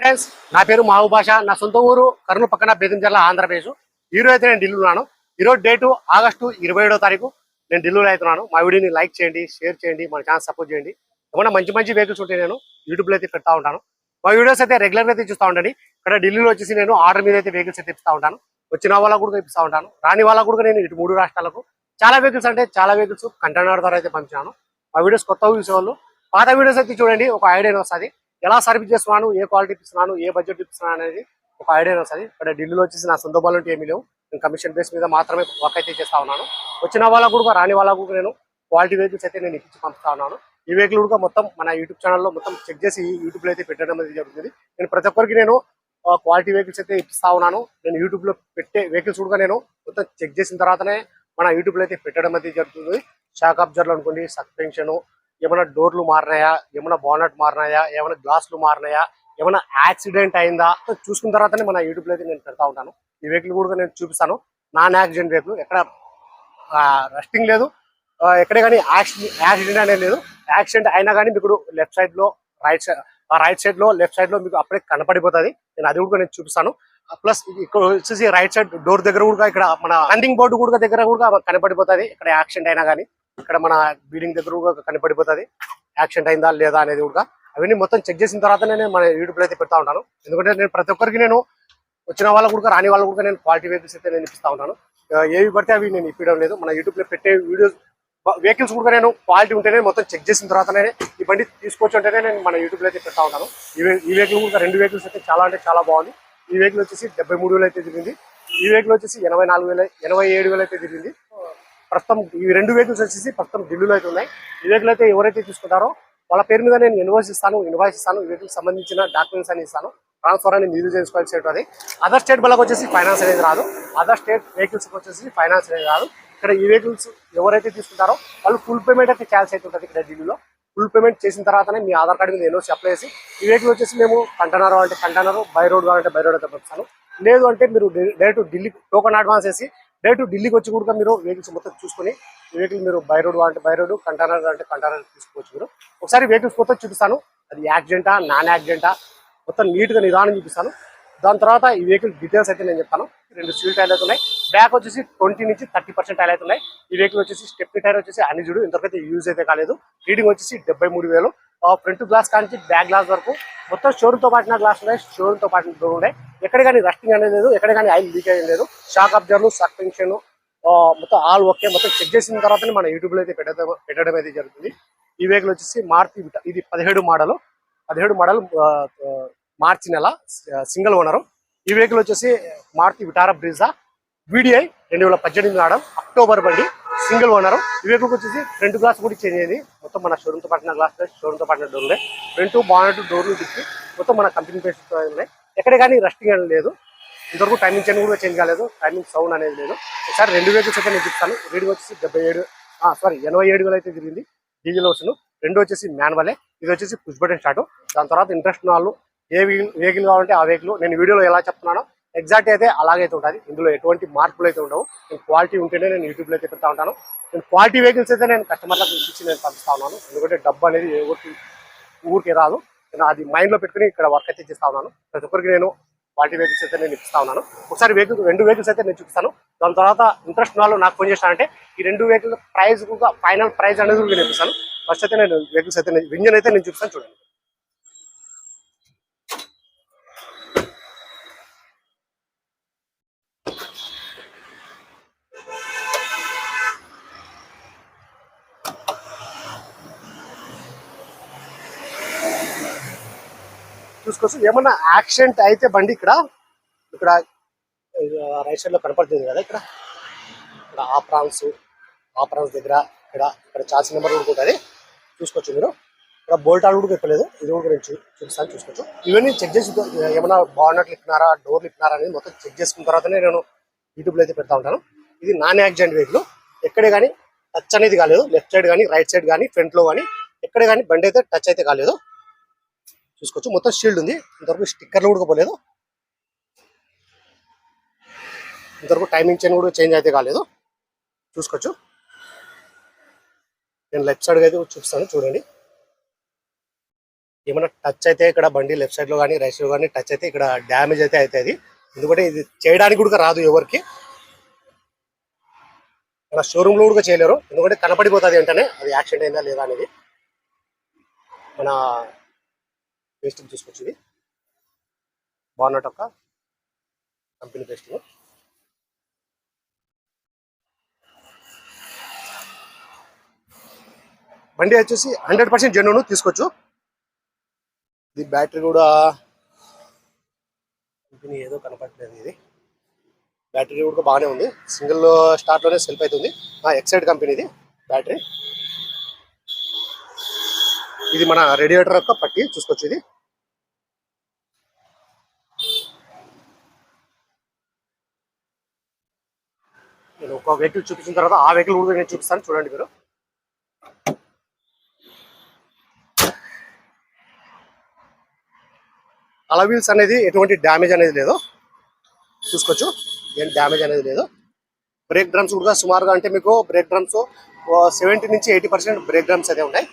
Friends నా పేరు మావు భాష. నా సొంత ఊరు కర్నూలు పక్కన బేదంచెర్ల ఆంధ్రప్రదేశ్. ఈరోజు అయితే నేను ఢిల్లీలో ఉన్నాను. ఈ డేటు ఆగస్టు ఇరవై ఏడో తారీఖు నేను ఢిల్లీలో అవుతున్నాను మా వీడియోని లైక్ చేయండి షేర్ చేయండి మన ఛానల్ సపోర్ట్ చేయండి. ఏమన్నా మంచి మంచి వెహికల్స్ ఉంటే నేను యూట్యూబ్లో అయితే పెడతా ఉంటాను. మా వీడియోస్ అయితే రెగ్యులర్గా అయితే చూస్తూ ఉండండి. ఇక్కడ ఢిల్లీలో వచ్చేసి నేను ఆర్డర్ మీద అయితే వెహికల్స్ అయితే ఇస్తా ఉంటాను. వచ్చిన వాళ్ళకు కూడా ఇప్పిస్తా ఉంటాను. రాని వాళ్ళకు కూడా నేను ఇటు మూడు రాష్ట్రాలకు చాలా వెహికల్స్ అంటే చాలా వెహికల్స్ కంటైనర్ ద్వారా అయితే పంపించాను. మా వీడియోస్ కొత్త చూసేవాళ్ళు పాత వీడియోస్ అయితే చూడండి ఒక ఐడియా వస్తుంది. ఎలా సర్వీస్ చేస్తున్నాను ఏ క్వాలిటీ ఇస్తున్నాను ఏ బడ్జెట్ ఇస్తున్నాను అనేది ఒక ఐడియా వస్తుంది ఇక్కడ ఢిల్లీలో వచ్చేసి నా సొంత బాలంటే ఏమీ లేవు. నేను కమిషన్ బేస్ మీద మాత్రమే వర్క్ అయితే చేస్తా ఉన్నాను. వచ్చిన వాళ్ళకు కూడా రాని వాళ్ళకు కూడా నేను క్వాలిటీ వెహికల్స్ అయితే నేను ఇప్పించి పంపుతా ఉన్నాను. ఈ వెహికల్ కూడా మొత్తం మన యూట్యూబ్ ఛానల్లో మొత్తం చెక్ చేసి యూట్యూబ్లో అయితే పెట్టడం అనేది జరుగుతుంది. నేను ప్రతి ఒక్కరికి నేను క్వాలిటీ వెహికల్స్ అయితే ఇప్పిస్తా ఉన్నాను. నేను యూట్యూబ్లో పెట్టే వెహికల్స్ కూడా నేను మొత్తం చెక్ చేసిన తర్వాతనే మన యూట్యూబ్లో అయితే పెట్టడం అనేది జరుగుతుంది. షాక్ అబ్జర్లు అనుకోండి సస్పెన్షన్ ఏమైనా డోర్లు మారినాయా? ఏమైనా బానట్ మారినాయా? ఏమైనా గ్లాసులు మారినాయా? ఏమైనా యాక్సిడెంట్ అయిందా? చూసుకున్న తర్వాతనే మన యూట్యూబ్లో అయితే నేను పెడతా ఉంటాను. ఈ వెహికల్ కూడా నేను చూపిస్తాను. Non accident vehicle. ఎక్కడ రస్టింగ్ లేదు. ఎక్కడ ఎక్కడే కానీ యాక్సిడెంట్ యాక్సిడెంట్ అనేది లేదు. యాక్సిడెంట్ అయినా కానీ మీకు లెఫ్ట్ సైడ్లో రైట్ సైడ్ రైట్ సైడ్లో లెఫ్ట్ సైడ్లో మీకు అప్పుడే కనపడిపోతుంది. నేను అది కూడా నేను చూపిస్తాను. ప్లస్ ఇక్కడ వచ్చేసి రైట్ సైడ్ డోర్ దగ్గర కూడా ఇక్కడ మన రన్నింగ్ బోర్డు కూడా దగ్గర కూడా కనపడిపోతుంది. ఇక్కడ యాక్సిడెంట్ అయినా కానీ. ఇక్కడ మన బిల్డింగ్ దగ్గర కనపడిపోతుంది. యాక్సిడెంట్ అయిందా లేదా అనేది కూడా. అవన్నీ మొత్తం చెక్ చేసిన తర్వాత నేను మన యూట్యూబ్ అయితే పెడతా ఉంటాను. ఎందుకంటే నేను ప్రతి ఒక్కరికి నేను వచ్చిన వాళ్ళకు కూడా రాని వాళ్ళకు కూడా నేను క్వాలిటీ వెహికల్స్ అయితే నేను ఇప్పిస్తా ఉంటాను. ఏవి పడితే అవి నేను ఇప్పడం లేదు. మన యూట్యూబ్లో పెట్టే వీడియోస్ వెహికల్స్ కూడా నేను క్వాలిటీ ఉంటేనే మొత్తం చెక్ చేసిన తర్వాతనే ఈ బండి తీసుకొచ్చి ఉంటేనే నేను మన యూట్యూబ్లో అయితే పెడతా ఉంటాను. ఈ ఈ వెహికల్ కూడా రెండు వెహికల్స్ అయితే చాలా అంటే చాలా బాగుంది. ఈ వెహికల్ వచ్చేసి డెబ్బై మూడు వేలు అయితే తిరిగింది. ఈ వెహికల్ వచ్చేసి ఎనభై నాలుగు వేల ఎనభై ఏడు వేలు అయితే తిరిగింది. ప్రస్తుతం ఈ రెండు వెహికల్స్ వచ్చేసి ప్రస్తుతం ఢిల్లీలో అయితే ఉన్నాయి. ఈ వెహికల్ అయితే ఎవరైతే తీసుకుంటారో వాళ్ళ పేరు మీద నేను ఇన్వాయిస్ ఇస్తాను ఇన్వాయిస్ ఇస్తాను. ఈ వెహికల్ సంబంధించిన డాక్యుమెంట్స్ అని ఇస్తాను. ట్రాన్స్ఫర్ అని మీరు చేసుకోవాల్సి ఉంటుంది. అదర్ స్టేట్ వాళ్ళకి వచ్చేసి ఫైనాన్స్ అనేది రాదు. అదర్ స్టేట్ వెహికల్స్కి వచ్చేసి ఫైనాన్స్ అనేది రాదు. ఇక్కడ ఈ వెహికల్స్ ఎవరైతే తీసుకుంటారో వాళ్ళు ఫుల్ పేమెంట్ అయితే క్యాల్స్ అవుతుంటుంది ఇక్కడ ఢిల్లీలో. ఫుల్ పేమెంట్ చేసిన తర్వాతనే మీ ఆధార్ కార్డు మీద ఎన్ఓసి అప్లై చేసి ఈ వెహికల్ వచ్చేసి మేము కంటైనర్ అంటే కంటైనర్ బై రోడ్ కావాలంటే బై రోడ్ అయితే పంపిస్తాను. లేదు అంటే మీరు డైరెక్ట్ ఢిల్లీ టోకన్ అడ్వాన్స్ వేసి డైరెక్ట్ ఢిల్లీకి వచ్చి కూడా మీరు వెహికల్స్ మొత్తం చూసుకొని వెహికల్ మీరు బై రోడ్ అంటే బై రోడ్ కంటైనర్ అంటే కంటైనర్ తీసుకోవచ్చు మీరు. ఒకసారి వెహికల్స్ మొత్తం చూపిస్తాను. అది యాక్సిడెంటా నాన్ యాక్సిడెంటా మొత్తం నీట్గా నిదానం చూపిస్తాను. దాని తర్వాత ఈ వెహికల్ డీటెయిల్స్ అయితే నేను చెప్తాను. రెండు సీల్ టైర్లు అయితే ఉన్నాయి. బ్యాక్ వచ్చేసి ట్వంటీ నుంచి థర్టీ పర్సెంట్ టైర్లు అయితే ఉన్నాయి. ఈ వెహికల్ వచ్చేసి స్టెప్నీ టైర్ వచ్చేసి అనిజుడు ఇంతకైతే యూజ్ అయితే కాలేదు. రీడింగ్ వచ్చేసి డెబ్బై మూడు వేలు. ఫ్రంట్ గ్లాస్ కానించి బ్యాక్ గ్లాస్ వరకు మొత్తం షోరూమ్తో పాటిన గ్లాస్ ఉన్నాయి. షోరూమ్తో పాటిన డోర్ ఉన్నాయి. ఎక్కడ కానీ రస్టింగ్ అనేది లేదు. ఎక్కడ కానీ ఆయిల్ లీక్ అయ్యేది లేదు. షాక్ అబ్జర్వ్ సస్పెన్షన్ మొత్తం ఆల్ ఓకే మొత్తం చెక్ చేసిన తర్వాతనే మన యూట్యూబ్లో అయితే పెట్టడం పెట్టడం అయితే జరుగుతుంది. ఈ వెహికల్ వచ్చేసి మారుతి ఇది పదిహేడు మోడల్ పదిహేడు మోడల్ మార్చి నెల సింగిల్ ఓనర్. ఈ వెహికల్ వచ్చేసి మారుతి విటారా బ్రిజా. వీడిఐ రెండు వేల పద్దెనిమిది మోడల్ అక్టోబర్ బండి సింగిల్ ఓనర్. ఈ వెహికల్ వచ్చేసి ఫ్రంట్ గ్లాస్ కూడా చేంజ్ అయింది. మొత్తం మన షోరూమ్తో పట్టిన గ్లాస్ షోరూమ్తో పట్టిన డోర్లే ఫ్రంట్ బాగున్నట్టు డోర్లు తిప్పి మొత్తం మన కంపెనీ పేస్ ఉన్నాయి. ఎక్కడ కానీ రస్టింగ్ అనేది లేదు. ఇంతవరకు టైమింగ్ చైన్ కూడా చేంజ్ కాలేదు. టైమింగ్ సౌండ్ అనేది లేదు. ఒకసారి రెండు వెహికల్స్ అయితే నేను చెప్తాను. రీడింగ్ వచ్చేసి డెబ్బై ఏడు. సారీ ఎనభై ఏడు వేలు అయితే తిరిగింది. డీజిల్ వర్షన్ రెండు వచ్చేసి మాన్యువలే ఇది వచ్చేసి పుష్ బటన్ స్టార్ట్ దాని తర్వాత ఇంట్రెస్ట్ ఉన్న వాళ్ళు ఏ వెహికల్ వెహికల్ కావాలంటే ఆ వెహికల్ నేను వీడియోలో ఎలా చెప్తున్నానో ఎగ్జాక్ట్ అయితే అలాగైతే ఉంటుంది. ఇందులో ఎటువంటి మార్పులు అయితే ఉండవు. నేను క్వాలిటీ ఉంటేనే నేను యూట్యూబ్లో అయితే పెడతా ఉంటాను. నేను క్వాలిటీ వెహికల్స్ అయితే నేను కస్టమర్లకు ఇచ్చి నేను పంపిస్తా ఉన్నాను. ఎందుకంటే డబ్బు అనేది ఏ ఊరికి ఊరికి రాదు. నేను అది మైండ్లో పెట్టుకుని ఇక్కడ వర్క్ అయితే చేస్తా ఉన్నాను. ప్రతి ఒక్కరికి నేను క్వాలిటీ వెహికల్స్ అయితే నేను ఇప్పిస్తా ఉన్నాను. ఒకసారి వెహికల్ రెండు వెహికల్స్ అయితే నేను చూపిస్తాను. దాని తర్వాత ఇంట్రెస్ట్ ఉన్న వాళ్ళు నాకు ఫోన్ చేస్తానంటే ఈ రెండు వెహికల్ ప్రైస్ కూడా ఫైనల్ ప్రైస్ అనేది కూడా నేను ఇప్పిస్తాను. ఫస్ట్ అయితే నేను వెహికల్స్ అయితే ఇంజన్ అయితే నేను చూపిస్తాను. చూడండి. చూసుకోవచ్చు ఏమన్నా యాక్సిడెంట్ అయితే బండి ఇక్కడ ఇక్కడ రైట్ సైడ్లో కనపడుతుంది కదా ఇక్కడ? ఇక్కడ ఆప్రాన్స్ ఆప్రాన్స్ దగ్గర ఇక్కడ ఇక్కడ చార్జ్ నెంబర్ కూడా ఉంటుంది. చూసుకోవచ్చు మీరు. ఇక్కడ బోల్ట్ ఆల్ కూడా చెప్పలేదు ఇది కూడా నేను చూపిస్తాను చూసుకోవచ్చు. ఇవన్నీ చెక్ చేసి ఏమైనా బాగున్నట్లు ఇప్పినారా డోర్లు ఇప్పినారా అనేది మొత్తం చెక్ చేసుకున్న తర్వాతనే నేను యూట్యూబ్లో అయితే పెడతా ఉంటాను. ఇది నాన్ యాక్సిడెంట్ వెహికల్ ఎక్కడే కానీ టచ్ అనేది కాలేదు. లెఫ్ట్ సైడ్ కానీ రైట్ సైడ్ కానీ ఫ్రంట్లో కానీ ఎక్కడే కానీ బండి అయితే టచ్ అయితే కాలేదు. చూసుకోవచ్చు. మొత్తం షీల్డ్ ఉంది. ఇంతవరకు స్టిక్కర్లు కూడా పోలేదు. ఇంతవరకు టైమింగ్ చైన్ కూడా చేంజ్ అయితే కాలేదు. చూసుకోవచ్చు. నేను లెఫ్ట్ సైడ్ అయితే చూపిస్తాను. చూడండి. ఏమైనా టచ్ అయితే ఇక్కడ బండి లెఫ్ట్ సైడ్లో కానీ రైట్ సైడ్లో కానీ టచ్ అయితే ఇక్కడ డ్యామేజ్ అయితే అవుతుంది. ఎందుకంటే ఇది చేయడానికి కూడా రాదు ఎవరికి. మన షోరూమ్లో కూడా చేయలేరు. ఎందుకంటే కనపడిపోతుంది వెంటనే. అది యాక్సిడెంట్ అయిందా లేదా అనేది. మన పేస్ట్ చూసుకోవచ్చు ఇది బాగున్నట్టు ఒక కంపెనీ పేస్ట్ బండి వచ్చేసి హండ్రెడ్ పర్సెంట్ జెన్యున్ తీసుకోవచ్చు. ఇది బ్యాటరీ కూడా కంపెనీ ఏదో కనపడలేదు ఇది. బ్యాటరీ కూడా బాగానే ఉంది. సింగిల్ స్టార్ట్లోనే సెల్ఫ్ అవుతుంది. ఎక్సైడ్ కంపెనీ ఇది బ్యాటరీ. ఇది మన రేడియేటర్ యొక్క పట్టి చూసుకోవచ్చు ఇది నేను ఒక వెహికల్ చూపించిన తర్వాత ఆ వెహికల్ కూడా నేను చూపిస్తాను. చూడండి మీరు. అలవీల్స్ అనేది ఎటువంటి డ్యామేజ్ అనేది లేదు. చూసుకోవచ్చు. ఏం డ్యామేజ్ అనేది లేదు. బ్రేక్ డ్రమ్స్ కూడా సుమారుగా అంటే మీకు బ్రేక్ డ్రమ్స్ సెవెంటీ నుంచి ఎయిటీ పర్సెంట్ బ్రేక్ డ్రమ్స్ అయితే ఉన్నాయి.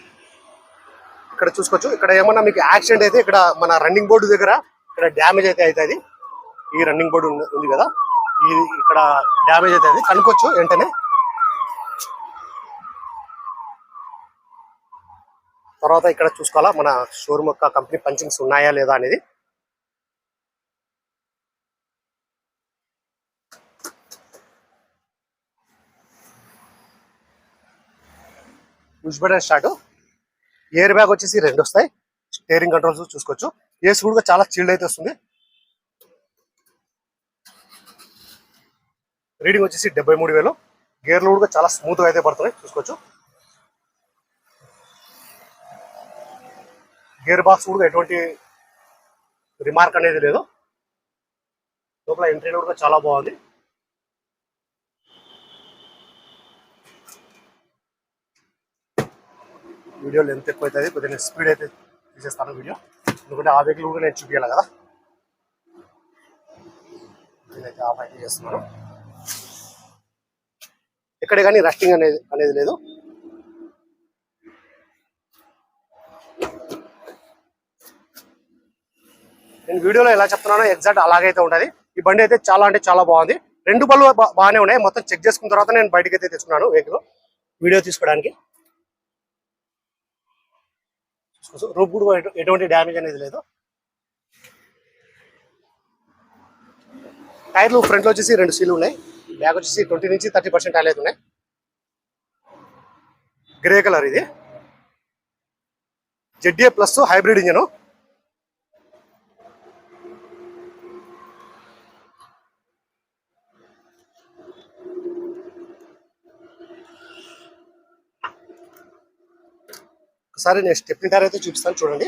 ఇక్కడ చూసుకోవచ్చు. ఇక్కడ ఏమన్నా మీకు యాక్సిడెంట్ అయితే ఇక్కడ మన రన్నింగ్ బోర్డు దగ్గర ఇక్కడ డ్యామేజ్ అయితే అవుతుంది. ఈ రన్నింగ్ బోర్డు ఉంది కదా. ఇది ఇక్కడ డ్యామేజ్ అవుతుంది కనుక్కోవచ్చు వెంటనే. తర్వాత ఇక్కడ చూసుకోవాలా మన షోరూమ్ యొక్క కంపెనీ పంచింగ్స్ ఉన్నాయా లేదా అనేది. Push button start. Air bag వచ్చేసి రెండు వస్తాయి. స్టేరింగ్ కంట్రోల్స్ చూసుకోవచ్చు. ఏసీ కూడా చాలా చిల్డ్ అయితే వస్తుంది. రీడింగ్ వచ్చేసి డెబ్బై మూడు వేలు. గేర్లు కూడా చాలా స్మూత్గా అయితే పడుతున్నాయి. చూసుకోవచ్చు. గేర్ బాక్స్ కూడా ఎటువంటి రిమార్క్ అనేది లేదు. లోపల ఎంట్రీలో కూడా చాలా బాగుంది. వీడియో లెంత్ ఎక్కువ అవుతుంది కొద్దిగా స్పీడ్ అయితే తీసేస్తాను వీడియో. ఎందుకంటే ఆ వెహికల్ కూడా నేను చూపించాలి కదా. నేనైతే ఆఫ్ అయితే చేస్తున్నాను. ఎక్కడ కానీ రస్టింగ్ అనేది అనేది లేదు. నేను వీడియోలో ఎలా చెప్తున్నానో ఎగ్జాక్ట్ అలాగైతే ఉంటుంది. ఈ బండి అయితే చాలా అంటే చాలా బాగుంది. రెండు బళ్ళు బాగానే ఉన్నాయి. మొత్తం చెక్ చేసుకున్న తర్వాత నేను బయటకి అయితే తెచ్చుకున్నాను వెహికల్ వీడియో తీసుకోవడానికి. రూప్ కూడా ఎటువంటి డ్యామేజ్ అనేది లేదు. టైర్లు ఫ్రంట్లో వచ్చేసి రెండు సీలు ఉన్నాయి. బ్యాక్ వచ్చేసి ట్వంటీ నుంచి థర్టీ పర్సెంట్ టైర్లు అయితే ఉన్నాయి. గ్రే కలర్ ఇది. ZA plus hybrid engine. ఒకసారి నేను స్టెప్ని టైర్ అయితే చూపిస్తాను చూడండి.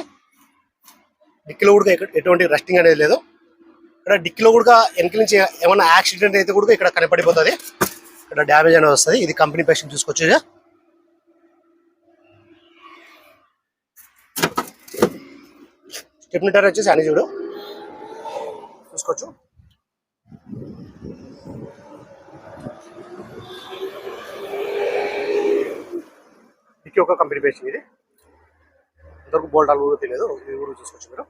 డిక్కీలో కూడా ఎటువంటి రెస్టింగ్ అనేది లేదు. ఇక్కడ డిక్కీలో కూడా వెనకల నుంచి ఏమైనా యాక్సిడెంట్ అయితే కూడా ఇక్కడ కనపడిపోతుంది. ఇక్కడ డ్యామేజ్ అనేది వస్తుంది. ఇది కంపెనీ పేషెంట్ చూసుకోవచ్చు ఇది. స్టెప్ని టైర్ వచ్చేసి అని చూడు. చూసుకోవచ్చు. డిక్కీ ఒక కంపెనీ పేషన్ ఇది. ఇంతవరకు బోల్డ్ ఆల్ కూడా తెలియదు. ఇది ఊరు చూసుకోవచ్చు మీరు.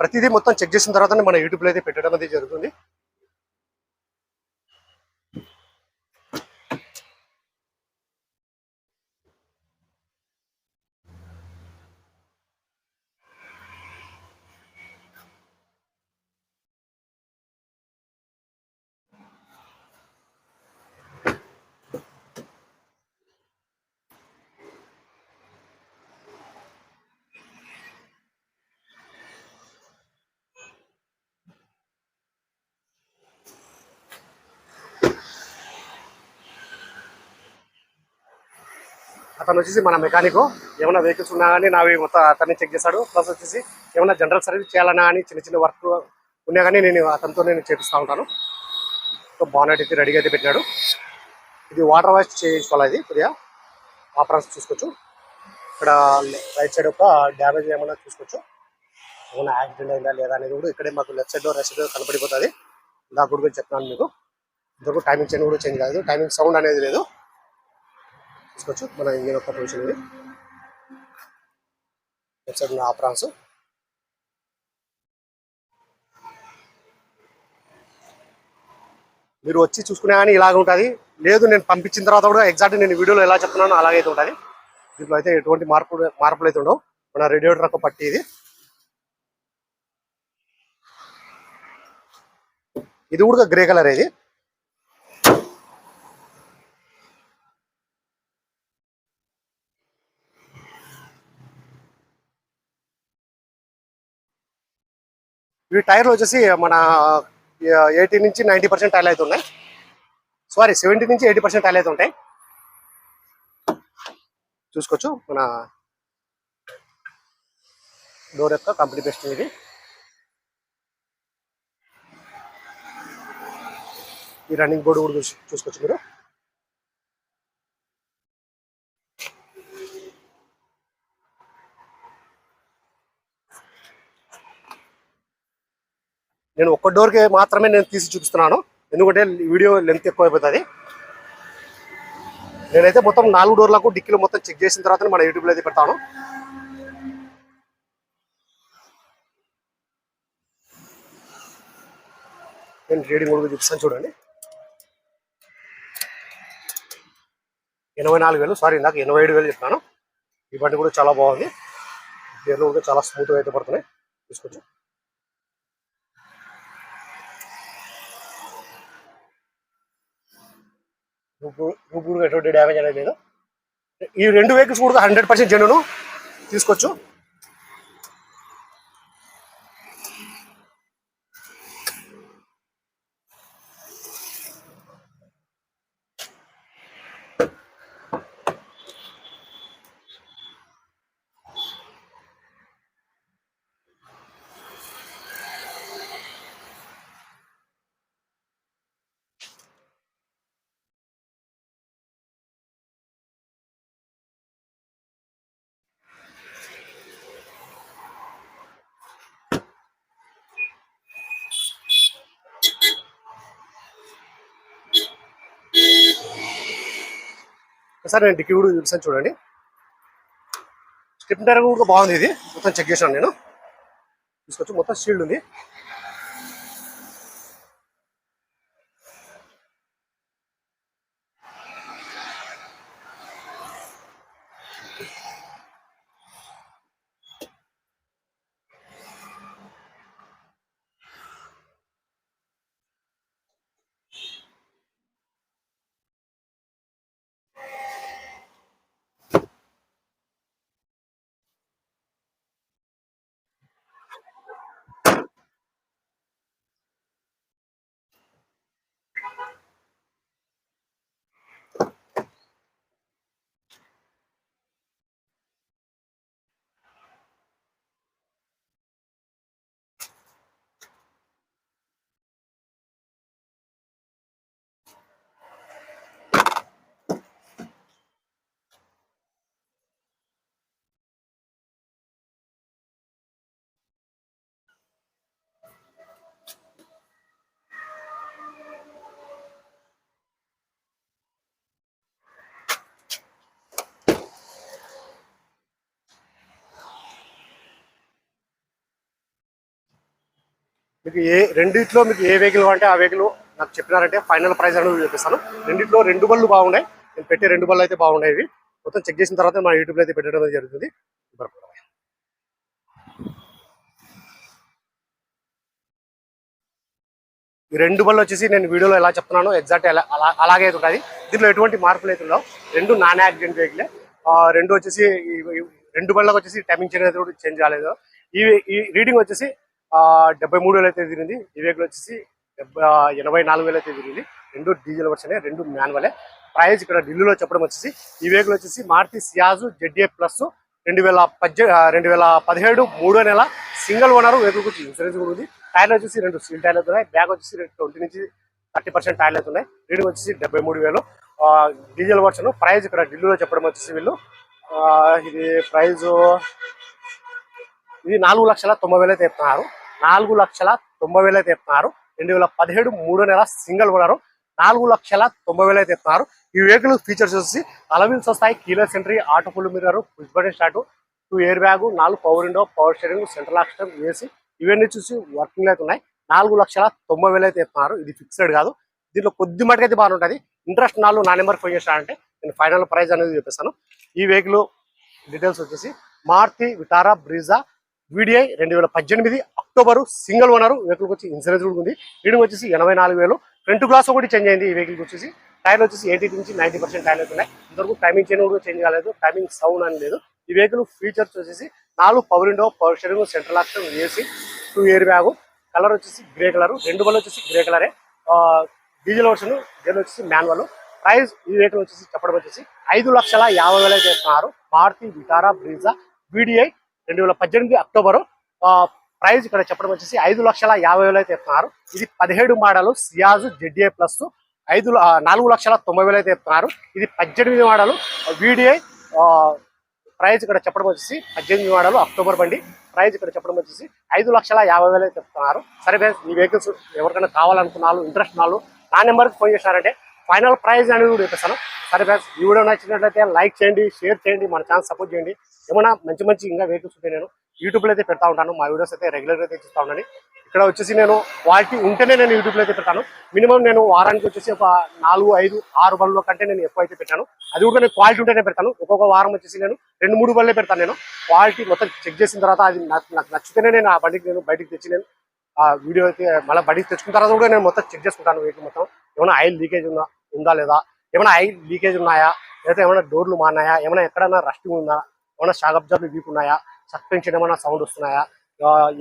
ప్రతిదీ మొత్తం చెక్ చేసిన తర్వాతనే మన యూట్యూబ్లో అయితే పెట్టడం అనేది జరుగుతుంది. అతను వచ్చేసి మన మెకానిక్. ఏమైనా వెహికల్స్ ఉన్నా కానీ నావి మొత్తం అతన్ని చెక్ చేస్తాడు. ప్లస్ వచ్చేసి ఏమైనా జనరల్ సర్వీస్ చేయాలన్నా కానీ చిన్న చిన్న వర్క్ ఉన్నా కానీ నేను అతనితో నేను చేపిస్తూ ఉంటాను. సో బానెట్ అయితే రెడీగా అయితే పెట్టినాడు. ఇది వాటర్ వాష్ చేయించుకోవాలి ఇది కొద్దిగా ఆపరాన్స్ చూసుకోవచ్చు. ఇక్కడ రైట్ సైడ్ ఒక డ్యామేజ్ ఏమైనా చూసుకోవచ్చు. ఏమైనా యాక్సిడెంట్ అయిందా లేదా అనేది కూడా ఇక్కడే మాకు లెఫ్ట్ సైడ్ రైట్ సైడ్ కనపడిపోతుంది. ఇందాక కూడా చెప్తున్నాను మీకు. ఇంతకు టైమింగ్ చేంజ్ కూడా చేంజ్ కాదు టైమింగ్ సౌండ్ అనేది లేదు. తీసుకోవచ్చు మన ఇంజన్ యొక్క పొజిషన్ ఇది. లెఫ్ట్ సైడ్ ఉన్న ఆప్రాన్స్ మీరు వచ్చి చూసుకునే కానీ ఇలాగ ఉంటుంది. లేదు నేను పంపించిన తర్వాత కూడా ఎగ్జాక్ట్ నేను వీడియోలో ఎలా చెప్తున్నానో అలాగైతే ఉంటుంది. దీంట్లో అయితే ఎటువంటి మార్పు మార్పులు అయితే ఉండవు. మన రేడియేటర్ ఒక పట్టి ఇది. ఇది కూడా గ్రే కలర్ ఇది. ఈ టైర్లు వచ్చేసి మన ఎయిటీ నుంచి నైంటీ పర్సెంట్ టైర్లు అవుతున్నాయి సారీ సెవెంటీ నుంచి ఎయిటీ పర్సెంట్ టైర్లు అవుతుంటాయి చూసుకోవచ్చు మన డోర్ యొక్క కంపెనీ బెస్ట్ ఇది. ఈ రన్నింగ్ బోర్డు కూడా చూసుకోవచ్చు మీరు. నేను ఒక్క డోర్కి మాత్రమే నేను తీసి చూపిస్తున్నాను. ఎందుకంటే వీడియో లెంత్ ఎక్కువ అయిపోతుంది నేనైతే మొత్తం నాలుగు డోర్లకు డిక్కీలు మొత్తం చెక్ చేసిన తర్వాత మన యూట్యూబ్లో అయితే పెడతాను. నేను రీడింగ్ కూడా చూపిస్తాను చూడండి. ఎనభై నాలుగు వేలు సారీ ఇందాక ఎనభై ఏడు వేలు చెప్తాను ఈ బండి కూడా చాలా బాగుంది. గేర్లు కూడా చాలా స్మూత్గా అయితే పడుతున్నాయి. తీసుకోవచ్చు. రూపు ఎటువంటి డ్యామేజ్ అనేది లేదు. ఈ రెండు వెహికల్స్ కూడా హండ్రెడ్ పర్సెంట్ జెన్యును తీసుకోవచ్చు సార్ నేను డిక్కీ కూడా చూపిస్తాను చూడండి. స్టిప్ టైర్ కూడా బాగుంది ఇది. మొత్తం చెక్ చేశాను నేను. తీసుకొచ్చి మొత్తం షీల్డ్ ఉంది. మీకు ఏ రెండిట్లో మీకు ఏ వెహికల్ అంటే ఆ వెహికల్ నాకు చెప్పినారంటే ఫైనల్ ప్రైస్ అనేది చూపిస్తాను. రెండిట్లో రెండు బళ్ళు బాగున్నాయి. నేను పెట్టే రెండు బళ్ళు అయితే బాగున్నాయి మొత్తం చెక్ చేసిన తర్వాత మా యూట్యూబ్లో అయితే పెట్టడం అనేది జరుగుతుంది. ఈ రెండు బళ్ళు వచ్చేసి నేను వీడియోలో ఎలా చెప్తున్నాను ఎగ్జాక్ట్ ఎలా అలా అలాగే అయితే ఉంటుంది. దీంట్లో ఎటువంటి మార్పులు అయితే ఉండవు. రెండు నాన్ యాక్సిడెంట్ వెహికలే రెండు వచ్చేసి రెండు బళ్ళకి వచ్చేసి టైమింగ్ చేంజ్ అయితే కూడా చేంజ్ కాలేదు. ఈ ఈ రీడింగ్ వచ్చేసి డెబ్బై మూడు వేలు అయితే తిరిగింది. ఈ వెహికల్ వచ్చేసి డెబ్బై ఎనభై నాలుగు వేలు అయితే తిరిగింది. రెండు డీజిల్ వర్షనే రెండు మాన్యువలే ప్రైస్ ఇక్కడ ఢిల్లీలో చెప్పడం వచ్చేసి ఈ వెహికల్ వచ్చేసి మారుతి సియాజు జెడ్ఏ ప్లస్ రెండు వేల పద్దె రెండు వేల పదిహేడు మూడో నెల సింగిల్ ఓనర్ వెహికల్ గురించి ఇన్సూరెన్స్ కూడా ఉంది. టైర్లు వచ్చేసి రెండు స్టీల్ టైర్లు అవుతున్నాయి బ్యాగ్ వచ్చేసి రెండు ట్వంటీ నుంచి థర్టీ పర్సెంట్ టైర్లు అవుతున్నాయి రీడింగ్ వచ్చేసి డెబ్బై మూడు వేలు. డీజిల్ వర్షన్ ప్రైజ్ ఇక్కడ ఢిల్లీలో చెప్పడం వచ్చేసి వీళ్ళు ఇది ప్రైజ్ ఇది నాలుగు లక్షల తొంభై వేలు అయితే చెప్తున్నారు నాలుగు లక్షల తొంభై వేలు అయితే చెప్తున్నారు రెండు వేల పదిహేడు మూడో నెల సింగిల్ ఓనర్. నాలుగు లక్షల తొంభై వేలు అయితే చెప్తున్నారు ఈ వెహికల్ ఫీచర్స్ వచ్చేసి అలవిల్స్ వస్తాయి. Keyless entry auto fold mirror push button start two air bag నాలుగు power window power steering central action AC ఇవన్నీ చూసి వర్కింగ్ అయితే ఉన్నాయి. నాలుగు లక్షల తొంభై వేలు అయితే ఇస్తున్నారు. ఇది ఫిక్స్డ్ కాదు. దీంట్లో కొద్ది మటుకు అయితే బాగుంటుంది ఇంట్రెస్ట్ నాలుగు నా నెంబర్ ఫోన్ చేస్తానంటే నేను ఫైనల్ ప్రైజ్ అనేది చూపిస్తాను ఈ వెహికల్ డీటెయిల్స్ వచ్చేసి మారుతి విటారా బ్రీజా వీడిఐ రెండు వేల పద్దెనిమిది అక్టోబర్ సింగిల్ ఓనర్ వెహికల్ వచ్చి ఇన్సూరెన్స్ కూడా ఉంది. రీడింగ్ వచ్చేసి ఎనభై నాలుగు వేలు. ఫ్రంట్ గ్లాస్ ఒకటి చేంజ్ అయింది ఈ వెహికల్ వచ్చేసి. టైర్ వచ్చేసి ఎయిటీ నుంచి నైన్టీ పర్సెంట్ టైర్లు ఉన్నాయి. ఇంతవరకు టైమింగ్ చైన్ కూడా చేంజ్ కాలేదు. టైమింగ్ సౌండ్ అని లేదు. ఈ వెహికల్ ఫీచర్స్ వచ్చేసి నాలుగు power window power steering central option AC two air bag colour వచ్చేసి గ్రే కలర్ రెండు బళ్ళు వచ్చేసి గ్రే కలరే డీజిల్ వర్షన్ దీని వచ్చేసి మాన్యువల్ ప్రైస్ ఈ వెహికల్ వచ్చేసి చెప్పడం వచ్చేసి ఐదు లక్షల యాభై వేలు చేస్తున్నారు ఇస్తున్నారు మారుతి విటారా బ్రీజా వీడిఐ రెండు వేల పద్దెనిమిది అక్టోబరు ప్రైస్ ఇక్కడ చెప్పడం వచ్చేసి ఐదు లక్షల యాభై వేలు అయితే ఇస్తున్నారు. ఇది పదిహేడు మోడల్ సియాజ్ జెడ్ఏ ప్లస్ ఐదు నాలుగు లక్షల తొంభై వేలు అయితే ఇస్తున్నారు. ఇది పద్దెనిమిది మోడల్ వీడిఐ ప్రైజ్ ఇక్కడ చెప్పడం వచ్చేసి పద్దెనిమిది మోడల్ అక్టోబర్ బండి. ప్రైజ్ ఇక్కడ చెప్పడం వచ్చేసి ఐదు లక్షల యాభై వేలు అయితే చెప్తున్నారు సరే ఫ్రెండ్స్ ఈ వెహికల్స్ ఎవరికైనా కావాలనుకున్నారు ఇంట్రెస్ట్ వాళ్ళు నా నెంబర్కి ఫోన్ చేశారంటే ఫైనల్ ప్రైజ్ అనేది కూడా చెప్పేస్తాను సరే ఫ్రెండ్స్ ఈ వీడియో నచ్చినట్లయితే లైక్ చేయండి షేర్ చేయండి మన ఛానల్ సపోర్ట్ చేయండి. ఏమైనా మంచి మంచి ఇంకా వెహికల్స్ ఉంటే నేను యూట్యూబ్లో అయితే పెడతా ఉంటాను. మా వీడియోస్ అయితే రెగ్యులర్గా అయితే చూస్తా ఉండండి. ఇక్కడ వచ్చేసి నేను క్వాలిటీ ఉంటేనే నేను యూట్యూబ్లో అయితే పెడతాను. మినిమం నేను వారానికి వచ్చేసి ఒక నాలుగు ఐదు ఆరు బళ్ళ కంటే నేను ఎక్కువ అయితే పెట్టాను. అది కూడా నేను క్వాలిటీ ఉంటేనే పెడతాను. ఒక్కొక్క వారం వచ్చేసి నేను రెండు మూడు బళ్ళే పెడతాను నేను. క్వాలిటీ మొత్తం చెక్ చేసిన తర్వాత అది నాకు నాకు నచ్చితేనే నేను ఆ బండికి నేను బయటికి తెచ్చి నేను ఆ వీడియో అయితే మళ్ళీ బడికి తెచ్చుకున్న తర్వాత కూడా నేను మొత్తం చెక్ చేసుకుంటాను వెహికల్ మొత్తం. ఏమైనా ఆయిల్ లీకేజ్ ఉందా ఉందా లేదా? ఏమైనా ఆయిల్ లీకేజ్ ఉన్నాయా? లేదా ఏమైనా డోర్లు మాన్నాయా ఏమైనా ఎక్కడైనా రష్టింగ్ ఉందా? ఏమైనా షాక్ అబ్జర్వ్ వీక్ ఉన్నాయా సస్పెన్షన్ ఏమైనా సౌండ్ వస్తున్నాయా?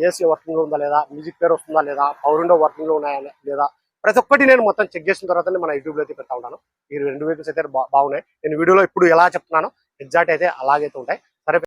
ఏసీ వర్కింగ్లో ఉందా లేదా? మ్యూజిక్ పేర్ వస్తుందా లేదా? పవర్ విండో వర్కింగ్లో ఉన్నాయా లేదా? ప్రతి ఒక్కటి నేను మొత్తం చెక్ చేసిన తర్వాత మన యూట్యూబ్లో అయితే పెడతా ఉంటాను ఈ రెండు వెహికల్స్ అయితే బా- బాగున్నాయి. నేను వీడియోలో ఇప్పుడు ఎలా చెప్తున్నానో ఎగ్జాక్ట్ అయితే అలాగైతే ఉంటాయి.